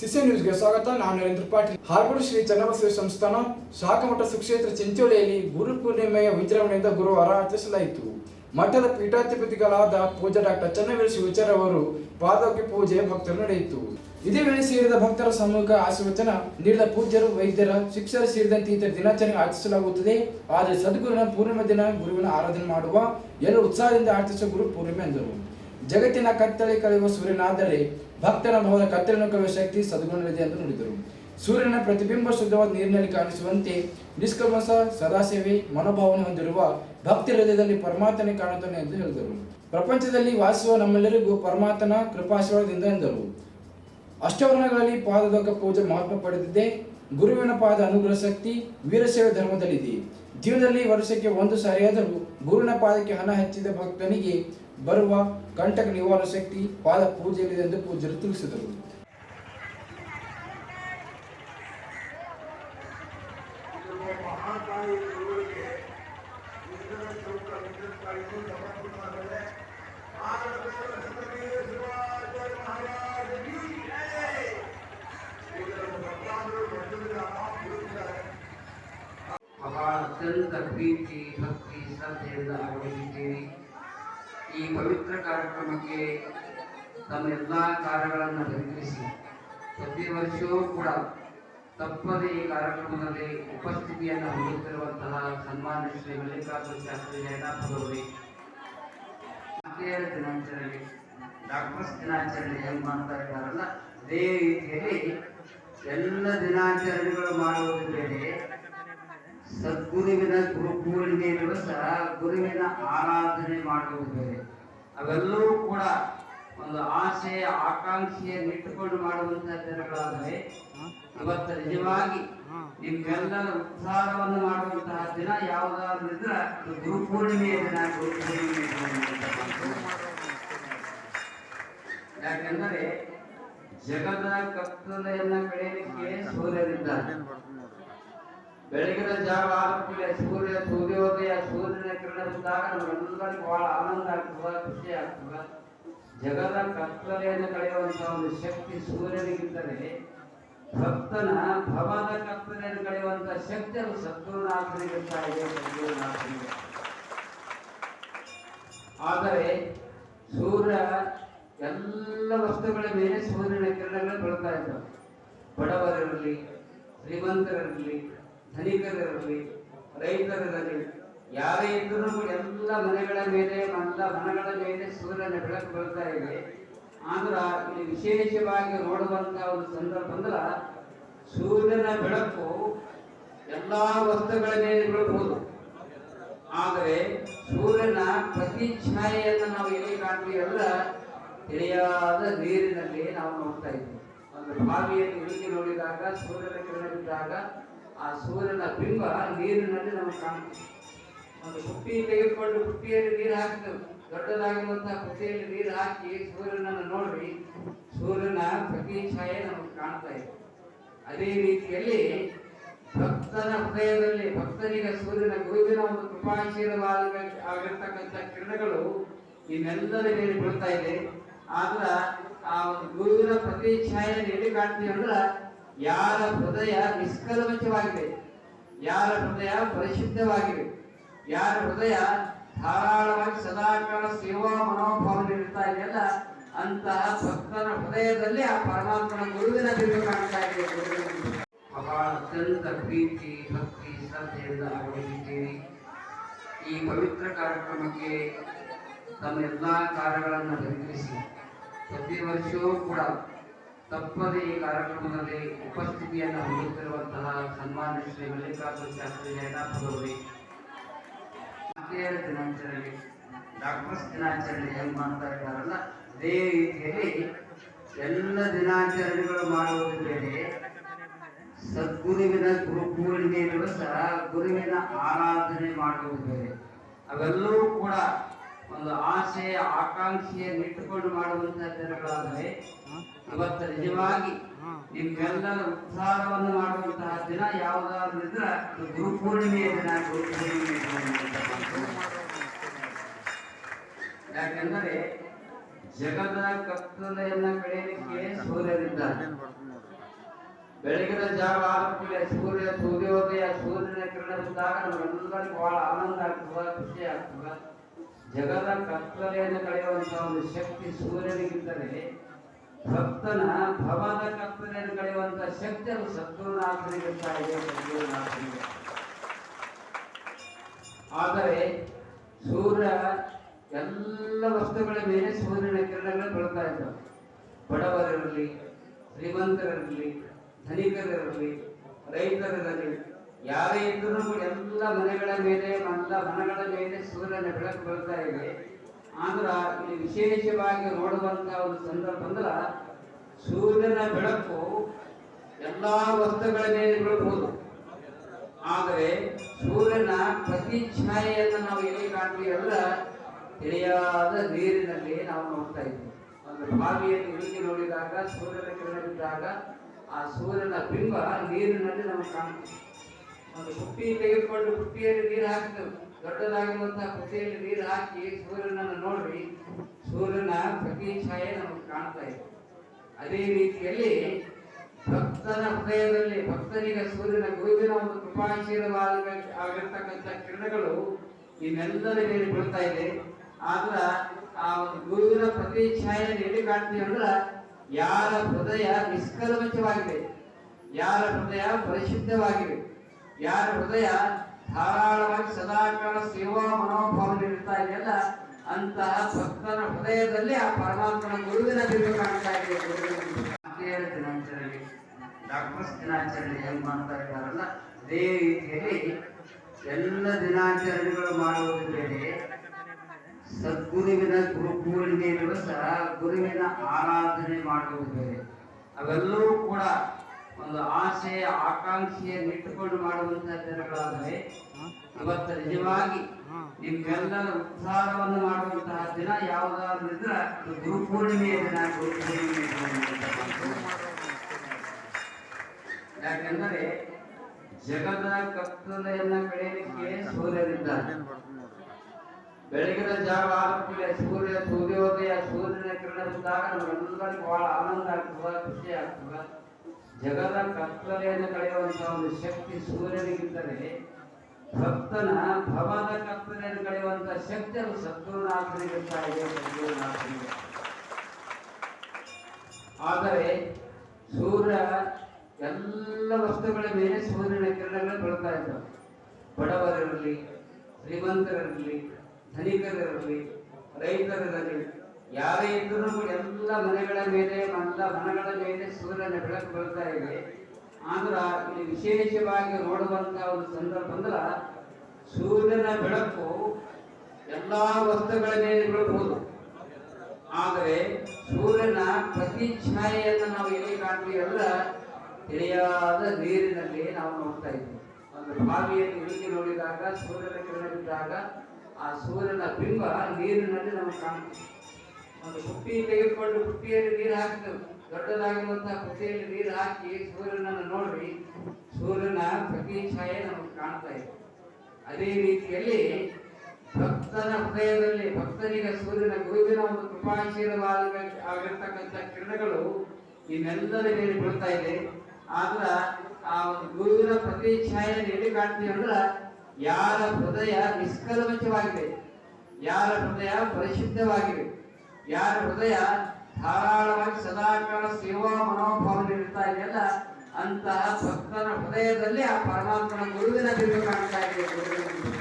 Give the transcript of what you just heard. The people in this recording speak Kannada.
ಸಿಸಿ ನ್ಯೂಸ್ಗೆ ಸ್ವಾಗತ. ನಾನು ನರೇಂದ್ರ ಪಾಟೀಲ್. ಹಾಗೂ ಶ್ರೀ ಚನ್ನಬಸವೇಶ್ವರ ಸಂಸ್ಥಾನ ಶಾಖಮಠ ಸುಕ್ಷೇತ್ರ ಚಿಂಚೋಳಿಯಲ್ಲಿ ಗುರು ಪೂರ್ಣಿಮೆಯ ವಿಜೃಂಭಣೆಯಿಂದ ಗುರುವಾರ ಆಚರಿಸಲಾಯಿತು. ಮಠದ ಪೀಠಾಧಿಪತಿಗಳಾದ ಪೂಜಾ ಡಾಕ್ಟರ್ ಚನ್ನವೀರ ಶಿವಚಾರ್ ಅವರು ಪಾದಕ್ಕೆ ಪೂಜೆ ಭಕ್ತರು ನಡೆಯಿತು. ಇದೇ ವೇಳೆ ಸೇರಿದ ಭಕ್ತರ ಸಮೂಹ ಆಶೀರ್ವಚನ ನೀಡಿದ ಪೂಜ್ಯರು, ವೈದ್ಯರ ಶಿಕ್ಷಕರು ಸೇರಿದಂತೆ ಇತರ ದಿನಾಚರಣೆ ಆಚರಿಸಲಾಗುತ್ತದೆ. ಆದರೆ ಸದ್ಗುರುವಿನ ಪೂರ್ಣಿಮೆ ದಿನ ಗುರುವಿನ ಆರಾಧನೆ ಮಾಡುವ ಎಲ್ಲ ಉತ್ಸಾಹದಿಂದ ಆಚರಿಸುವ ಗುರು ಪೂರ್ಣಿಮೆ ಎಂದರು. ಜಗತ್ತಿನ ಕತ್ತಲೆ ಕಳೆಯುವ ಸೂರ್ಯನಾದರೆ ಭಕ್ತನ ಭಾವದ ಕತ್ತಲೆಯನ್ನು ಕಳೆಯುವ ಶಕ್ತಿ ಸದ್ಗುಣವಿದೆ ಎಂದು ನುಡಿದರು. ಸೂರ್ಯನ ಪ್ರತಿಬಿಂಬ ಶುದ್ಧವಾದ ನೀರಿನಲ್ಲಿ ಕಾಣಿಸುವಂತೆ ನಿಷ್ಕಲ್ಮಸ ಸದಾಸೇವೆ ಮನೋಭಾವನೆ ಹೊಂದಿರುವ ಭಕ್ತಿ ಹೃದಯದಲ್ಲಿ ಪರಮಾತ್ಮನೇ ಕಾಣುತ್ತಾನೆ ಎಂದು ಹೇಳಿದರು. ಪ್ರಪಂಚದಲ್ಲಿ ವಾಸಿಸುವ ನಮ್ಮೆಲ್ಲರಿಗೂ ಪರಮಾತ್ಮನ ಕೃಪಾಶೀರ್ವಾದದಿಂದ ಎಂದರು. ಅಷ್ಟವರ್ಣಗಳಲ್ಲಿ ಪಾದದೊಗ್ಗ ಪೂಜೆ ಮಹತ್ವ ಪಡೆದಿದೆ. ಗುರುವಿನ ಪಾದ ಅನುಗ್ರಹ ಶಕ್ತಿ, ವೀರಶೈವ ಧರ್ಮದಲ್ಲಿದೆ. ಜೀವನದಲ್ಲಿ ವರ್ಷಕ್ಕೆ ಒಂದು ಸಾರಿಯಾದರೂ ಗುರುವಿನ ಪಾದಕ್ಕೆ ಹಣ ಹೆಚ್ಚಿದ ಭಕ್ತನಿಗೆ ಬರುವ ಕಂಟಕ ನಿವಾರಣ ಶಕ್ತಿ ಪಾದ ಪೂಜೆಯಲ್ಲಿದೆ ಎಂದು ಪೂಜ್ಯರು ತಿಳಿಸಿದರು. ಪ್ರೀತಿ, ಭಕ್ತಿ, ಶ್ರದ್ಧೆಯಿಂದ ಆಗಮಿಸಿದ್ದೀರಿ ಈ ಪವಿತ್ರ ಕಾರ್ಯಕ್ರಮಕ್ಕೆ ತಮ್ಮ ಎಲ್ಲ ಕಾರ್ಯಗಳನ್ನು ಬೆಂಬಲಿಸಿ ಪ್ರತಿ ವರ್ಷವೂ ಕೂಡ ತಪ್ಪದೇ ಈ ಕಾರ್ಯಕ್ರಮದಲ್ಲಿ ಉಪಸ್ಥಿತಿಯನ್ನು ಹೊಂದುತ್ತಿರುವಂತಹ ಸನ್ಮಾನ್ಯ ಶ್ರೀ ಮಲ್ಲಿಕಾರ್ಜುನ ಶಾಸ್ತ್ರಿ ಜಯನಾಥರವರೇ ದಿನಾಚರಣೆ ಡಾಕ್ಟರ್ಸ್ ದಿನಾಚರಣೆ ಏನ್ ಮಾಡ್ತಾ ಇದ್ದಾರಲ್ಲ, ಅದೇ ರೀತಿಯಲ್ಲಿ ಎಲ್ಲ ದಿನಾಚರಣೆಗಳು ಮಾಡುವುದು ಬೇರೆ ಸದ್ಗುರುವಿನ ಗುರು ಪೂರ್ಣಿಮೆ ದಿವಸ ಗುರುವಿನ ಆರಾಧನೆ ಮಾಡುವುದು. ಬೇರೆ ಅವೆಲ್ಲವೂ ಕೂಡ ಒಂದು ಆಸೆ ಆಕಾಂಕ್ಷೆಯನ್ನು ಇಟ್ಟುಕೊಂಡು ಮಾಡುವಂತಹ ದಿನಗಳಾದರೆ, ಇವತ್ತು ನಿಜವಾಗಿ ನಿಮ್ಮೆಲ್ಲರ ಉತ್ಸಾಹವನ್ನು ಮಾಡುವಂತಹ ದಿನ ಯಾವುದಾದ್ರೂ ಇದ್ರೆ ಅದು ಗುರು ಪೂರ್ಣಿಮೆಯ ದಿನ ಗುರು ಪೂರ್ಣಿಮೆಯ ದಿನ ಯಾಕೆಂದರೆ ಜಗದ ಕತ್ತಲೆಯನ್ನ ಕಳೆಯಲಿಕ್ಕೆ ಸೂರ್ಯನಿದ್ದಾನೆ. ಬೆಳಗಿನ ಜಾವ ಆದ್ಮೇಲೆ ಸೂರ್ಯ ಸೂರ್ಯೋದಯ, ಸೂರ್ಯನ ಕಿರಣ ಬಿದ್ದಾಗ ನಮ್ಗೆಲ್ಲರಿಗೂ ಬಹಳ ಆನಂದ ಆಗ್ತದ ಖುಷಿ ಆಗ್ತದ. ಜಗದ ಕತ್ತಲೆಯನ್ನು ಕಳೆಯುವಂತಹ ಒಂದು ಶಕ್ತಿ ಸೂರ್ಯನಿಗಿದ್ದರೆ, ಭಕ್ತನ ಭವದ ಕತ್ತಲೆಯನ್ನು ಕಳೆಯುವಂತಹ ಶಕ್ತಿ ಅದು ಸದ್ಗುರುನಾಥನಿಗಿರ್ತಾ ಇದೆ ಆದರೆ ಸೂರ್ಯ ಎಲ್ಲ ವಸ್ತುಗಳ ಮೇಲೆ ಸೂರ್ಯನ ಕಿರಣಗಳು ಬೀಳ್ತಾ ಇದ್ದಾವೆ. ಬಡವರಿರಲಿ, ಶ್ರೀಮಂತರಿರಲಿ ಧನಿಕರಿರಲಿ ರೈತರಿರಲಿ ಯಾರೇ ಇದ್ದರೂ ಎಲ್ಲ ಮನೆಗಳ ಮೇಲೆ, ಎಲ್ಲ ಮನೆಗಳ ಮೇಲೆ ಸೂರ್ಯನ ಬೆಳಕು ಬರ್ತಾ ಇದೆ. ಆದ್ರೆ ಇಲ್ಲಿ ವಿಶೇಷವಾಗಿ ನೋಡುವಂತ ಒಂದು ಸಂದರ್ಭ ಅಂದ್ರ ಸೂರ್ಯನ ಬೆಳಕು ಎಲ್ಲಾ ವಸ್ತುಗಳ ಮೇಲೆ ಬೀಳಬಹುದು ಆದರೆ ಸೂರ್ಯನ ಪ್ರತಿ ಛಾಯೆಯನ್ನು ನಾವು ಎಲ್ಲಿ ಕಾಣ್ತೀವಿ ಅಂದ್ರೆ ತಿಳಿಯಾದ ನೀರಿನಲ್ಲಿ ನಾವು ನೋಡ್ತಾ ಇದ್ದೀವಿ. ಒಂದು ಬಾವಿಯಲ್ಲಿ ಇಳಿಕೆ ನೋಡಿದಾಗ, ಸೂರ್ಯನ ಕಿರಣ ಬಿದ್ದಾಗ ಆ ಸೂರ್ಯನ ಬಿಂಬ, ನೀರಿನಲ್ಲಿ ನಮಗೆ ಕಾಣ್ತೀವಿ. ಒಂದು ಪುಟ್ಟಿ ತೆಗೆದುಕೊಂಡು ಪುಟ್ಟಿಯಲ್ಲಿ ನೀರು ಹಾಕ್ತೇವೆ. ದೊಡ್ಡದಾಗಿರುವಂತಹ ಪುಟ್ಟಿಯಲ್ಲಿ ನೀರು ಹಾಕಿ ಸೂರ್ಯನನ್ನು ನೋಡಿ ಸೂರ್ಯನ ಪ್ರತಿ ಛಾಯೆ ನಮಗೆ ಕಾಣ್ತಾ ಇದೆ. ಅದೇ ರೀತಿಯಲ್ಲಿ ಭಕ್ತನ ಹೃದಯದಲ್ಲಿ, ಭಕ್ತನಿಗೆ ಸೂರ್ಯನ ಗುರುವಿನ ಒಂದು ಕೃಪಾಶೀಲವಾದ ಆಗಿರ್ತಕ್ಕಂಥ ಕಿರಣಗಳು ಇವೆಲ್ಲರ ಮೇಲೆ ಬೀಳ್ತಾ ಇದೆ. ಆದ್ರ ಆ ಒಂದು ಗುರುವಿನ ಪ್ರತಿ ಛಾಯೆಯನ್ನು ಎಲ್ಲಿ ಕಾಣ್ತೀವಿ ಅಂದ್ರ ಯಾರ ಹೃದಯ ನಿಷ್ಕಲ್ಮಚವಾಗಿದೆ ಯಾರ ಹೃದಯ ಪರಿಶುದ್ಧವಾಗಿದೆ? ಯಾರ ಹೃದಯ ಧಾರಾಳವಾಗಿ ಸದಾಕಾಲ ಸೇವಾ ಮನೋಭಾವನೆ ಇರ್ತಾ ಇದೆಯಲ್ಲ, ಅಂತಹ ಭಕ್ತನ ಹೃದಯದಲ್ಲಿ ಆ ಪರಮಾತ್ಮನ ಗುರುವಿನ ಬಿಂದು ಕಾಣ್ತಾ ಇದೆ ಬಹಳ ಅತ್ಯಂತ ಪ್ರೀತಿ, ಭಕ್ತಿ, ಶ್ರದ್ಧೆಯಿಂದ ಆಗಮಿಸಿದ್ದೀರಿ. ಈ ಪವಿತ್ರ ಕಾರ್ಯಕ್ರಮಕ್ಕೆ ತಮ್ಮ ಎಲ್ಲ ಕಾರ್ಯಗಳನ್ನು ಬೆಂಬಲಿಸಿ ಪ್ರತಿ ವರ್ಷವೂ ಕೂಡ ತಪ್ಪದೆ ಈ ಕಾರ್ಯಕ್ರಮದಲ್ಲಿ ಉಪಸ್ಥಿತಿಯನ್ನು ಹೊಂದುತ್ತಿರುವಂತಹ ಸನ್ಮಾನ್ಯ ಶ್ರೀ ಮಲ್ಲಿಕಾರ್ಜುನ ಶಾಸ್ತ್ರಿ ಜಯನಾಥಗೌರಿ ಮಹಿಳೆಯರ ದಿನಾಚರಣೆ, ಡಾಕ್ಟರ್ಸ್ ದಿನಾಚರಣೆ ಏನು ಮಾಡ್ತಾ ಇದ್ದಾರಲ್ಲ, ಅದೇ ರೀತಿಯಲ್ಲಿ ಎಲ್ಲ ದಿನಾಚರಣೆಗಳು ಮಾಡುವುದು ಬೇರೆ. ಸದ್ಗುರುವಿನ ಗುರು ಪೂರ್ಣಿಮೆ ದಿವಸ ಗುರುವಿನ ಆರಾಧನೆ ಮಾಡುವುದು ಬೇರೆ. ಅವೆಲ್ಲವೂ ಕೂಡ ಒಂದು ಆಸೆ ಆಕಾಂಕ್ಷೆಯನ್ನು ಇಟ್ಟುಕೊಂಡು ಮಾಡುವಂತಹ ದಿನಗಳಾದರೆ ಇವತ್ತು ನಿಜವಾಗಿ ನಿಮ್ಮೆಲ್ಲರ ಉತ್ಸಾಹವನ್ನು ಮಾಡುವಂತಹ ದಿನ ಯಾವುದಾದ್ರೂ ಇದ್ರೆ ಅದು ಗುರು ಪೂರ್ಣಿಮೆಯ ದಿನ ಗುರು ಪೂರ್ಣಿಮೆಯ ದಿನ ಯಾಕೆಂದರೆ ಜಗದ ಕತ್ತಲೆಯನ್ನ ಕಳೆಯಲಿಕ್ಕೆ ಸೂರ್ಯನಿದ್ದಾನೆ. ಬೆಳಗಿನ ಜಾವ ಆಗುತ್ತಿಲ್ಲ ಸೂರ್ಯ ಸೂರ್ಯೋದಯ ಸೂರ್ಯನ ಕಿರಣ ಬಿದ್ದಾಗ ನಮಗೆಲ್ಲರಿಗೂ ಬಹಳ ಆನಂದ ಆಗ್ತದ ಖುಷಿ ಆಗ್ತದ. ಜಗದ ಕತ್ತಲೆಯನ್ನು ಕಳೆಯುವಂತಹ ಒಂದು ಶಕ್ತಿ ಸೂರ್ಯನಿಗಿದ್ದರೆ ಭಕ್ತನ ಭವದ ಕತ್ತಲೆಯನ್ನು ಕಳೆಯುವಂತಹ ಶಕ್ತಿ ಅದು ಸದ್ಗುರುನಾಥನಿಗಿರ್ತಾ ಇದೆ ಆದರೆ ಸೂರ್ಯ ಎಲ್ಲ ವಸ್ತುಗಳ ಮೇಲೆ ಸೂರ್ಯನ ಕಿರಣಗಳು ಬೀಳ್ತಾ ಇದ್ದವು. ಬಡವರಿರಲಿ, ಶ್ರೀಮಂತರಿರಲಿ, ಧನಿಕರಿರಲಿ, ರೈತರಿರಲಿ, ಯಾರೇ ಇದ್ರೂ ಎಲ್ಲ ಮನೆಗಳ ಮೇಲೆ ಮಂದ ಮನೆಗಳ ಮೇಲೆ ಸೂರ್ಯನ ಬೆಳಕು ಬೀಳ್ತಾ ಇದೆ. ಆದ್ರ ಇಲ್ಲಿ ವಿಶೇಷವಾಗಿ ನೋಡುವಂತ ಒಂದು ಸಂದರ್ಭ ಅಂದ್ರ ಸೂರ್ಯನ ಬೆಳಕು ಎಲ್ಲಾ ವಸ್ತುಗಳ ಮೇಲೆ ಬೀಳಬಹುದು ಆದರೆ ಸೂರ್ಯನ ಪ್ರತಿ ಛಾಯೆಯನ್ನು ನಾವು ಎಲ್ಲಿ ಕಾಣ್ತೀವಿ ಅಂದ್ರ ತಿಳಿಯಾದ ನೀರಿನಲ್ಲಿ ನಾವು ನೋಡ್ತಾ ಇದ್ದೀವಿ. ಒಂದು ಬಾವಿಯನ್ನು ಇಳಿಗೆ ನೋಡಿದಾಗ, ಸೂರ್ಯನ ಕಿರಣ ಬಿದ್ದಾಗ ಆ ಸೂರ್ಯನ ಬಿಂಬ ನೀರಿನಲ್ಲಿ ನಮಗೆ ಕಾಣ್ತೀವಿ. ಒಂದು ಪುಟ್ಟಿ ತೆಗೆದುಕೊಂಡು ಕುಪ್ಪಿಯಲ್ಲಿ ನೀರು ಹಾಕ್ತೇವೆ. ದೊಡ್ಡದಾಗಿರುವಂತಹ ಕುಪ್ಪಿಯಲ್ಲಿ ನೀರು ಹಾಕಿ ಸೂರ್ಯನನ್ನು ನೋಡಿ ಸೂರ್ಯನ ಪ್ರತಿ ಛಾಯೆ ನಮಗೆ ಕಾಣ್ತಾ ಇದೆ. ಅದೇ ರೀತಿಯಲ್ಲಿ ಭಕ್ತನ ಹೃದಯದಲ್ಲಿ ಭಕ್ತನಿಗೆ ಸೂರ್ಯನ ಗುರುವಿನ ಒಂದು ಕೃಪಾಶೀಲವಾದ ಆಗಿರ್ತಕ್ಕಂಥ ಕಿರಣಗಳು ಇವೆಲ್ಲರ ಮೇಲೆ ಬೀಳ್ತಾ ಇದೆ. ಆದ್ರ ಆ ಒಂದು ಗುರುವಿನ ಪ್ರತಿ ಛಾಯೆಯನ್ನು ಎಲ್ಲಿ ಕಾಣ್ತೀವಿ ಅಂದ್ರೆ, ಯಾರ ಹೃದಯ ನಿಷ್ಕಲ್ಮಶವಾಗಿದೆ, ಯಾರ ಹೃದಯ ಪರಿಶುದ್ಧವಾಗಿದೆ. ಯಾರ ಹೃದಯ ಧಾರಾಳವಾಗಿ ಸದಾಕಾಲ ಸೇವಾ ಮನೋಭಾವನೆ ಇದೆಯಲ್ಲ, ಅಂತಹ ಭಕ್ತನ ಹೃದಯದಲ್ಲಿ ಆ ಪರಮಾತ್ಮನ ಗುರುವಿನ ಬಿಂದು ಕಾಣ್ತಾ ಇದೆ. ದಿನಾಚರಣೆ ಡಾಕ್ಟರ್ಸ್ ದಿನಾಚರಣೆ ಏನ್ ಮಾಡ್ತಾ ಇದ್ದಾರಲ್ಲ, ಅದೇ ರೀತಿಯಲ್ಲಿ ಎಲ್ಲ ದಿನಾಚರಣೆಗಳು ಮಾಡುವುದು ಬೇರೆ ಸದ್ಗುರುವಿನ ಗುರು ಪೂರ್ಣಿಮೆ ದಿವಸ ಗುರುವಿನ ಆರಾಧನೆ ಮಾಡುವುದು ಬೇರೆ ಅವೆಲ್ಲವೂ ಕೂಡ ಒಂದು ಆಸೆ ಆಕಾಂಕ್ಷೆಯನ್ನು ಇಟ್ಟುಕೊಂಡು ಮಾಡುವಂತಹ ದಿನಗಳಾದರೆ, ಇವತ್ತು ನಿಜವಾಗಿ ನಿಮ್ಮೆಲ್ಲರ ಉತ್ಸಾಹವನ್ನು ಮಾಡುವಂತಹ ದಿನ ಯಾವುದಾದ್ರೂ ಇದ್ರೆ ಅದು ಗುರುಪೂರ್ಣಿಮೆಯ ದಿನ ಗುರುಪೂರ್ಣಿಮೆಯ ದಿನ ಯಾಕೆಂದರೆ ಜಗದ ಕತ್ತಲೆಯನ್ನ ಬೆಳೆಯಲಿಕ್ಕೆ ಸೂರ್ಯನಿದ್ದಾನೆ ಬೆಳಗಿನ ಆದ ಕೂಡಲೇ ಸೂರ್ಯ ಸೂರ್ಯೋದಯ, ಸೂರ್ಯನ ಕಿರಣ ಬಂದಾಗ ನಮಗೆಲ್ಲರಿಗೂ ಬಹಳ ಆನಂದ ಆಗ್ತದ, ಖುಷಿ ಆಗ್ತದ. ಜಗದ ಕತ್ತಲೆಯನ್ನು ಕಳೆಯುವಂತಹ ಒಂದು ಶಕ್ತಿ ಸೂರ್ಯನಿಗಿದ್ದರೆ ಭಕ್ತನ ಭವದ ಕತ್ತಲೆಯನ್ನು ಕಳೆಯುವಂತಹ ಶಕ್ತಿ ಅದು ಸದ್ಗುರುನಾಥನಿಗಿರ್ತಾ ಇದೆ ಸದ್ಗುರುನಾಥನಿಗೆ ಆದರೆ ಸೂರ್ಯ ಎಲ್ಲ ವಸ್ತುಗಳ ಮೇಲೆ ಸೂರ್ಯನ ಕಿರಣಗಳು ಬೀಳ್ತಾ ಇದ್ದಾವೆ. ಬಡವರಿರಲಿ, ಶ್ರೀಮಂತರಿರಲಿ, ಧನಿಕರಿರಲಿ, ರೈತರಿರಲಿ ಯಾರೇ ಇದ್ರೂ ಎಲ್ಲ ಮನೆಗಳ ಮೇಲೆ ಎಲ್ಲ ಮನೆಗಳ ಮೇಲೆ ಸೂರ್ಯನ ಬೆಳಕು ಬರ್ತಾ ಇದೆ. ಆದ್ರೆ ಇಲ್ಲಿ ವಿಶೇಷವಾಗಿ ನೋಡುವಂತ ಒಂದು ಸಂದರ್ಭ ಅಂದ್ರ ಸೂರ್ಯನ ಬೆಳಕು ಎಲ್ಲಾ ವಸ್ತುಗಳ ಮೇಲೆ ಬೀಳಬಹುದು. ಆದರೆ ಸೂರ್ಯನ ಪ್ರತಿ ಛಾಯೆಯನ್ನು ನಾವು ಎಲ್ಲಿ ಕಾಣ್ತೀವಿ ಅಂದ್ರ ತಿಳಿಯಾದ ನೀರಿನಲ್ಲಿ ನಾವು ನೋಡ್ತಾ ಇದ್ದೀವಿ. ಒಂದು ಬಾವಿಯಲ್ಲಿ ಇಳಿದು ನೋಡಿದಾಗ, ಸೂರ್ಯನ ಕಿರಣ ಬಿದ್ದಾಗ ಆ ಸೂರ್ಯನ ಬಿಂಬ ನೀರಿನಲ್ಲಿ ನಾವು ಕಾಣ್ತೀವಿ. ಒಂದು ಪುಟ್ಟಿ ತೆಗೆದುಕೊಂಡು ಪುಟ್ಟಿಯಲ್ಲಿ ನೀರು ಹಾಕ್ತೇವೆ. ದೊಡ್ಡದಾಗಿರುವಂತಹ ಪುಟ್ಟಿಯಲ್ಲಿ ನೀರು ಹಾಕಿ ಸೂರ್ಯನನ್ನು ನೋಡಿ ಸೂರ್ಯನ ಪ್ರತಿ ಛಾಯೆ ನಮಗೆ ಕಾಣ್ತಾ ಇದೆ. ಅದೇ ರೀತಿಯಲ್ಲಿ ಭಕ್ತನ ಹೃದಯದಲ್ಲಿ ಭಕ್ತನಿಗೆ ಸೂರ್ಯನ ಗುರುವಿನ ಒಂದು ಕೃಪಾಶೀಲವಾದ ಆಗಿರ್ತಕ್ಕಂಥ ಕಿರಣಗಳು ಇನ್ನೆಲ್ಲರ ಮೇಲೆ ಬೀಳ್ತಾ ಇದೆ. ಆದ್ರ ಆ ಒಂದು ಗುರುವಿನ ಪ್ರತಿ ಛಾಯೆಯನ್ನು ಎಲ್ಲಿ ಕಾಣ್ತೀವಿ ಅಂದ್ರ, ಯಾರ ಹೃದಯ ನಿಷ್ಕಲ್ಮಶವಾಗಿದೆ, ಯಾರ ಹೃದಯ ಪರಿಶುದ್ಧವಾಗಿದೆ. ಯಾರ ಹೃದಯ ಧಾರಾಳವಾಗಿ ಸದಾಕಾಲ ಸೇವಾ ಮನೋಭಾವನೆ ಇರ್ತಾ ಇದೆಯಲ್ಲ, ಅಂತಹ ಭಕ್ತರ ಹೃದಯದಲ್ಲಿ ಆ ಪರಮಾತ್ಮನ ಗುರುವಿನ ಬಿಂದು ಕಾಣ್ತಾ ಇದೆ.